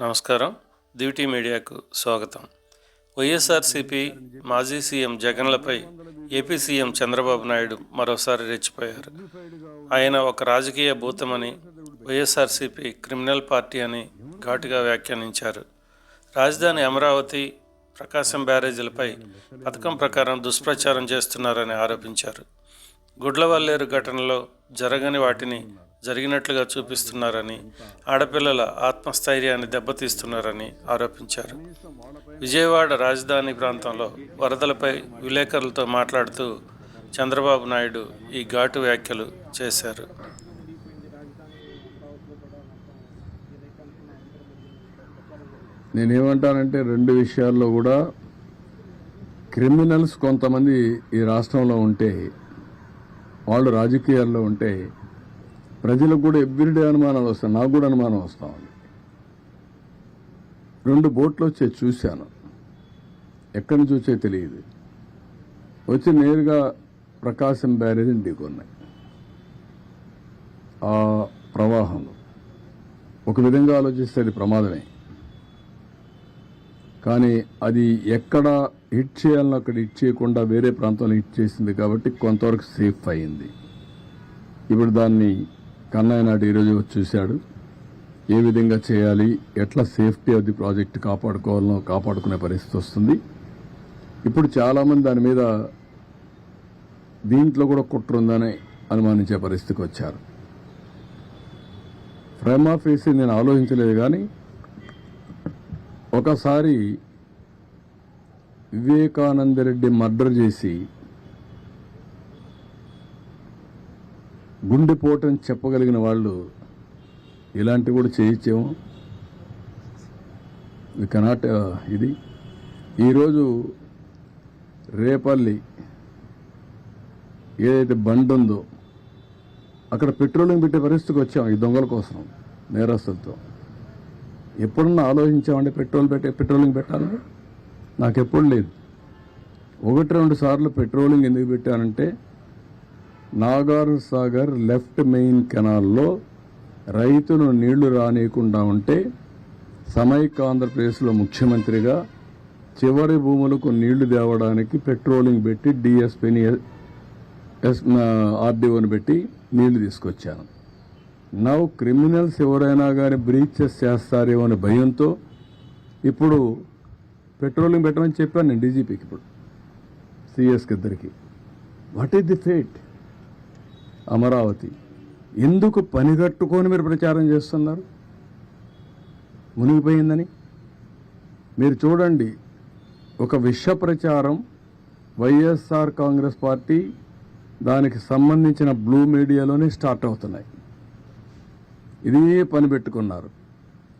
నమస్కారం. దివిటీ మీడియాకు స్వాగతం. వైఎస్ఆర్సీపీ మాజీ సీఎం జగన్లపై ఏపీ సీఎం చంద్రబాబు నాయుడు మరోసారి రెచ్చిపోయారు. ఆయన ఒక రాజకీయ భూతమని వైఎస్ఆర్సీపీ క్రిమినల్ పార్టీ అని ఘాటుగా వ్యాఖ్యానించారు. రాజధాని అమరావతి ప్రకాశం బ్యారేజీలపై పథకం ప్రకారం దుష్ప్రచారం చేస్తున్నారని ఆరోపించారు. గుడ్లవల్లేరు ఘటనలో జరగని వాటిని జరిగినట్లుగా చూపిస్తున్నారని ఆడపిల్లల ఆత్మస్థైర్యాన్ని దెబ్బతీస్తున్నారని ఆరోపించారు. విజయవాడ రాజధాని ప్రాంతంలో వరదలపై విలేకరులతో మాట్లాడుతూ చంద్రబాబు నాయుడు ఈ ఘాటు వ్యాఖ్యలు చేశారు. నేనేమంటానంటే రెండు విషయాల్లో కూడా క్రిమినల్స్ కొంతమంది ఈ రాష్ట్రంలో ఉంటే వాళ్ళు రాజకీయాల్లో ఉంటే ప్రజలకు కూడా ఎవ్రీడే అనుమానాలు వస్తాయి. నాకు కూడా అనుమానం వస్తా ఉంది. రెండు బోట్లు వచ్చే చూశాను. ఎక్కడి నుంచి వచ్చే తెలియదు. వచ్చి నేరుగా ప్రకాశం బ్యారేజీని ఢీకొన్నాయి. ఆ ప్రవాహంలో ఒక విధంగా ఆలోచిస్తే అది ప్రమాదమే. కానీ అది ఎక్కడ హిట్ చేయాలని అక్కడ హిట్ చేయకుండా వేరే ప్రాంతంలో హిట్ చేసింది కాబట్టి కొంతవరకు సేఫ్ అయింది. ఇప్పుడు దాన్ని కన్నయ్య నాయుడు ఈరోజు వచ్చి చూశాడు ఏ విధంగా చేయాలి ఎట్లా సేఫ్టీ ఆఫ్ ది ప్రాజెక్ట్ కాపాడుకోవాలనో కాపాడుకునే పరిస్థితి వస్తుంది. ఇప్పుడు చాలామంది దాని మీద దీంట్లో కూడా కుట్ర ఉందని అనుమానించే పరిస్థితికి వచ్చారు. ఫ్రేమ్ ఆఫ్ వేసి నేను ఆలోచించలేదు కానీ ఒకసారి వివేకానందరెడ్డి మర్డర్ చేసి గుండెపోటని చెప్పగలిగిన వాళ్ళు ఇలాంటివి కూడా చేయించాము. వి కెనాట్ ఇది. ఈరోజు రేపల్లి ఏదైతే బండి ఉందో అక్కడ పెట్రోలింగ్ పెట్టే పరిస్థితికి వచ్చాం ఈ దొంగల కోసం నేరస్తులతో. ఎప్పుడన్నా ఆలోచించామండి పెట్రోల్ పెట్టే పెట్రోలింగ్ పెట్టాలని? నాకు ఎప్పుడు లేదు. ఒకటి రెండు సార్లు పెట్రోలింగ్ ఎందుకు పెట్టానంటే నాగార్ సాగర్ లెఫ్ట్ మెయిన్ కెనాల్లో రైతులు నీళ్ళు రానియకుండా ఉంటే సమైక్య ఆంధ్రప్రదేశ్లో ముఖ్యమంత్రిగా చివరి భూములకు నీళ్ళు తేవడానికి పెట్రోలింగ్ పెట్టి డిఎస్పీని ఆర్డీఓని పెట్టి నీళ్ళు తీసుకొచ్చాను. నవ్ క్రిమినల్స్ ఎవరైనా కానీ బ్రీచెస్ చేస్తారేమో అనే భయంతో ఇప్పుడు పెట్రోలింగ్ పెట్టమని చెప్పాను నేను డీజీపీకి ఇప్పుడు సిఎస్కి ఇద్దరికి. What is the fate? Amaravati. ఎందుకు పనిగట్టుకొని మీరు ప్రచారం చేస్తున్నారు? మునిగిపోయిందని? మీరు చూడండి ఒక విష ప్రచారం వైఎస్ఆర్ కాంగ్రెస్ పార్టీ దానికి సంబంధించిన బ్లూ మీడియాలోనే స్టార్ట్ అవుతున్నాయి. ఇదే పని పెట్టుకున్నారు.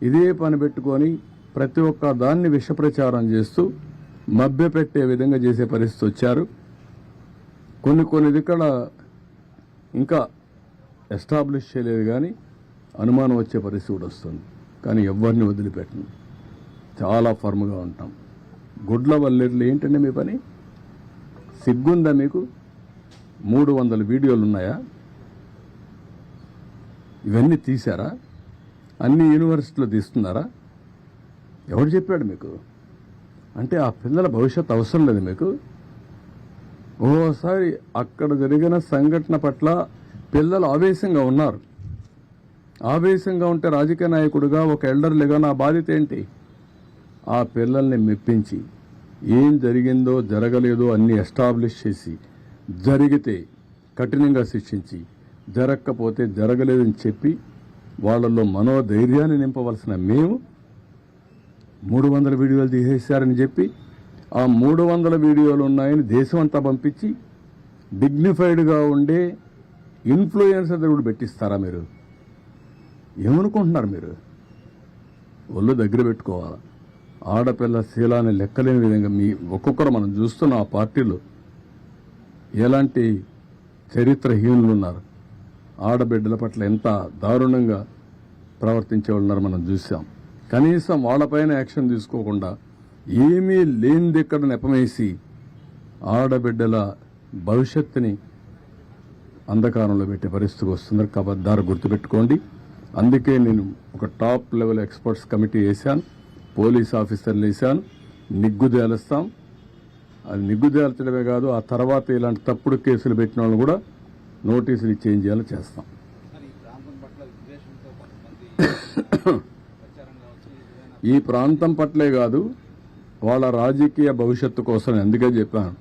ఇదే పని పెట్టుకొని ప్రతి ఒక్క దాన్ని విష ప్రచారం చేస్తూ మభ్యపెట్టే విధంగా చేసే పరిస్థితి వచ్చారు. కొన్ని కొన్ని ఇక్కడ ఇంకా ఎస్టాబ్లిష్ చేయలేదు కానీ అనుమానం వచ్చే పరిస్థితి కూడా వస్తుంది. కానీ ఎవరిని వదిలిపెట్టను. చాలా ఫర్మ్గా ఉంటాం. గుడ్ల వల్లేట్లు ఏంటండి మీ పని? సిగ్గుందా మీకు? మూడు వందల వీడియోలు ఉన్నాయా? ఇవన్నీ తీశారా? అన్ని యూనివర్సిటీలో తీస్తున్నారా? ఎవడు చెప్పాడు మీకు? అంటే ఆ పిల్లల భవిష్యత్ అవసరం లేదు మీకు? ఓసారి అక్కడ జరిగిన సంఘటన పట్ల పిల్లలు ఆవేశంగా ఉన్నారు. ఆవేశంగా ఉంటే రాజకీయ నాయకుడిగా ఒక ఎల్డర్లుగా నా బాధ్యత ఏంటి? ఆ పిల్లల్ని మెప్పించి ఏం జరిగిందో జరగలేదో అన్ని ఎస్టాబ్లిష్ చేసి జరిగితే కఠినంగా శిక్షించి జరగకపోతే జరగలేదని చెప్పి వాళ్ళల్లో మనోధైర్యాన్ని నింపవలసిన మేము మూడు వందల వీడియోలు తీసేశారని చెప్పి ఆ మూడు వందల వీడియోలు ఉన్నాయని దేశం అంతా పంపించి డిగ్నిఫైడ్గా ఉండే ఇన్ఫ్లుయెన్సర్ కూడా పెట్టిస్తారా మీరు? ఏమనుకుంటున్నారు మీరు? ఒళ్ళు దగ్గర పెట్టుకోవాలి? ఆడపిల్ల శీలాన్ని లెక్కలేని విధంగా మీ ఒక్కొక్కరు మనం చూస్తున్న ఆ పార్టీలో. ఎలాంటి చరిత్రహీనులు ఉన్నారు? ఆడబిడ్డల పట్ల ఎంత దారుణంగా ప్రవర్తించే వాళ్ళు ఉన్నారు మనం చూసాం. కనీసం వాళ్ళపైన యాక్షన్ తీసుకోకుండా ఏమీ లేనిది ఇక్కడ నెపమేసి ఆడబిడ్డల భవిష్యత్తుని అంధకారంలో పెట్టే పరిస్థితికి వస్తుంది కబద్దారు గుర్తుపెట్టుకోండి. అందుకే నేను ఒక టాప్ లెవెల్ ఎక్స్పర్ట్స్ కమిటీ వేశాను. పోలీస్ ఆఫీసర్లు వేశాను. నిగ్గు తేలుస్తాం అది నిగ్గు తేల్చడమే కాదు ఆ తర్వాత ఇలాంటి తప్పుడు కేసులు పెట్టిన వాళ్ళని కూడా నోటీసులు ఇచ్చేంజ్ చేయాలని చేస్తాం. ఈ ప్రాంతం పట్లే కాదు వాళ్ళ రాజకీయ భవిష్యత్తు కోసం అందుకే చెప్పాను.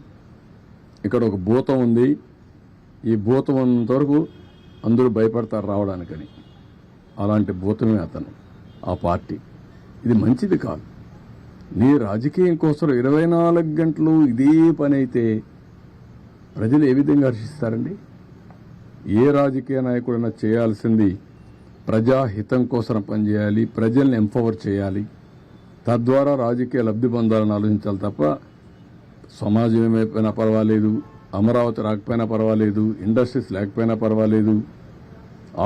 ఇక్కడ ఒక భూతం ఉంది. ఈ భూతం ఉన్నంత వరకు అందరూ భయపడతారు రావడానికని. అలాంటి భూతమే అతను ఆ పార్టీ. ఇది మంచిది కాదు. నీ రాజకీయం కోసం ఇరవై నాలుగు గంటలు ఇదే పని అయితే ప్రజలు ఏ విధంగా హర్షిస్తారండి? ఏ రాజకీయ నాయకుడైనా చేయాల్సింది ప్రజాహితం కోసం పనిచేయాలి ప్రజల్ని ఎంపవర్ చేయాలి. తద్వారా రాజకీయ లబ్ధి పొందాలని ఆలోచించాలి తప్ప సమాజం ఏమైపోయినా పర్వాలేదు అమరావతి రాకపోయినా పర్వాలేదు ఇండస్ట్రీస్ లేకపోయినా పర్వాలేదు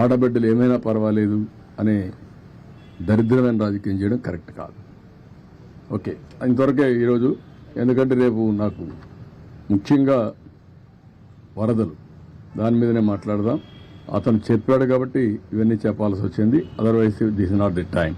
ఆడబిడ్డలు ఏమైనా పర్వాలేదు అనే దరిద్రమైన రాజకీయం చేయడం కరెక్ట్ కాదు. ఓకే ఇంతవరకే ఈరోజు ఎందుకంటే రేపు నాకు ముఖ్యంగా వరదలు దాని మీదనే మాట్లాడదాం. అతను చెప్పాడు కాబట్టి ఇవన్నీ చెప్పాల్సి వచ్చింది. Otherwise this is not the time